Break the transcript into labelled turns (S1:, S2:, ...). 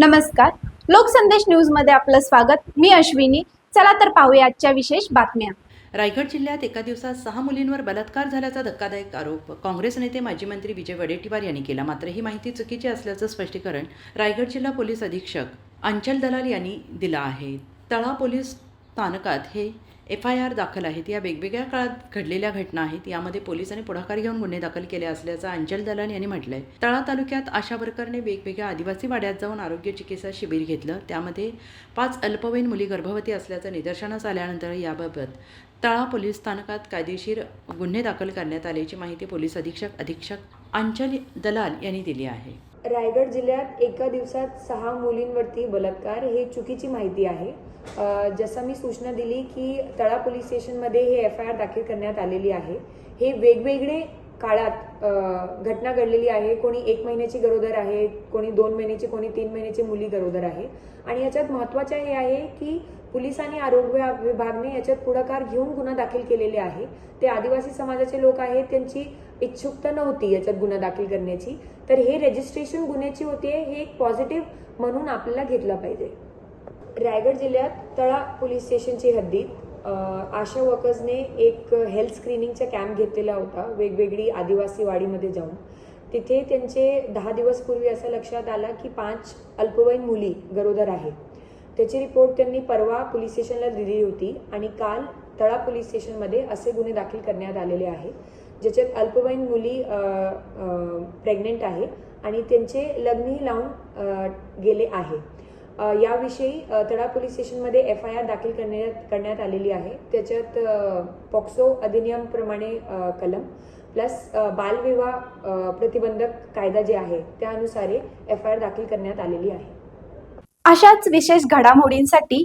S1: नमस्कार. लोकसंदेश न्यूजमध्ये आपलं स्वागत. मी अश्विनी. चला तर पाहूया आजच्या विशेष बातम्या.
S2: रायगड जिल्ह्यात एका दिवसात सहा मुलींवर बलात्कार झाल्याचा धक्कादायक आरोप काँग्रेस नेते माजी मंत्री विजय वडेट्टीवार यांनी केला. मात्र ही माहिती चुकीची असल्याचं स्पष्टीकरण रायगड जिल्हा पोलीस अधीक्षक अंचल दलाल यांनी दिलं आहे. तळा पोलीस स्थानकात हे एफ आय आर दाखल आहेत. या वेगवेगळ्या काळात घडलेल्या घटना आहेत. यामध्ये पोलिसांनी पुढाकार घेऊन गुन्हे दाखल केले असल्याचं अंचल दलाल यांनी म्हटलंय. तळा तालुक्यात आशा वर्करने वेगवेगळ्या आदिवासी वाड्यात जाऊन आरोग्य चिकित्सा शिबिर घेतलं. त्यामध्ये पाच अल्पवयीन मुली गर्भवती असल्याचं निदर्शनास आल्यानंतर याबाबत तळा पोलीस स्थानकात कायदेशीर गुन्हे दाखल करण्यात आल्याची माहिती पोलीस अधीक्षक अधीक्षक अंचल दलाल यांनी दिली आहे.
S3: रायगड जिल्ह्यात एका दिवसात सहा मुलींवरती बलात्कार हे चुकीची माहिती आहे. जसं मी सूचना दिली की तळा पोलीस स्टेशनमध्ये हे एफ आय आर दाखल करण्यात आलेली आहे. हे वेगवेगळे काळात घटना घडलेली आहे. कोणी एक महिन्याची गरोदर आहे कोणी दोन महिन्याची कोणी तीन महिन्याची मुली गरोदर आहे. आणि याच्यात महत्त्वाचं हे आहे की पोलीस आणि आरोग्य विभागने याच्यात पुढाकार घेऊन गुन्हा दाखल केलेले आहे. ते आदिवासी समाजाचे लोक आहेत त्यांची इच्छुकता नव्हती याच्यात गुन्हा दाखल करण्याची. तर हे रजिस्ट्रेशन गुन्ह्याची होते हे एक पॉझिटिव्ह म्हणून आपल्याला घेतलं पाहिजे. रायगड जिल्ह्यात तळा पोलीस स्टेशनची हद्दीत आशा वर्कर्सने एक हेल्थ स्क्रीनिंगचा कॅम्प घेतलेला होता वेगवेगळी आदिवासी वाडीमध्ये जाऊन. तिथे त्यांचे दहा दिवसपूर्वी असं लक्षात आलं की पाच अल्पवयीन मुली गरोदर आहेत त्याची रिपोर्ट त्यांनी परवा पोलीस स्टेशनला दिली होती आणि काल तळा पोलीस स्टेशनमध्ये असे गुन्हे दाखल करण्यात आलेले आहे ज्याच्यात अल्पवयीन मुली प्रेग्नेंट आहे आणि त्यांचे लग्नही लावून गेले आहे. याविषयी तडा तळा पोलीस स्टेशनमध्ये एफ आय आर दाखल करण्यात करण्यात आलेली आहे. त्याच्यात पॉक्सो अधिनियमप्रमाणे कलम प्लस बालविवाह प्रतिबंधक कायदा जे आहे त्यानुसारे एफ आय आर दाखल करण्यात आलेली आहे.
S1: अशाच विशेष घडामोडींसाठी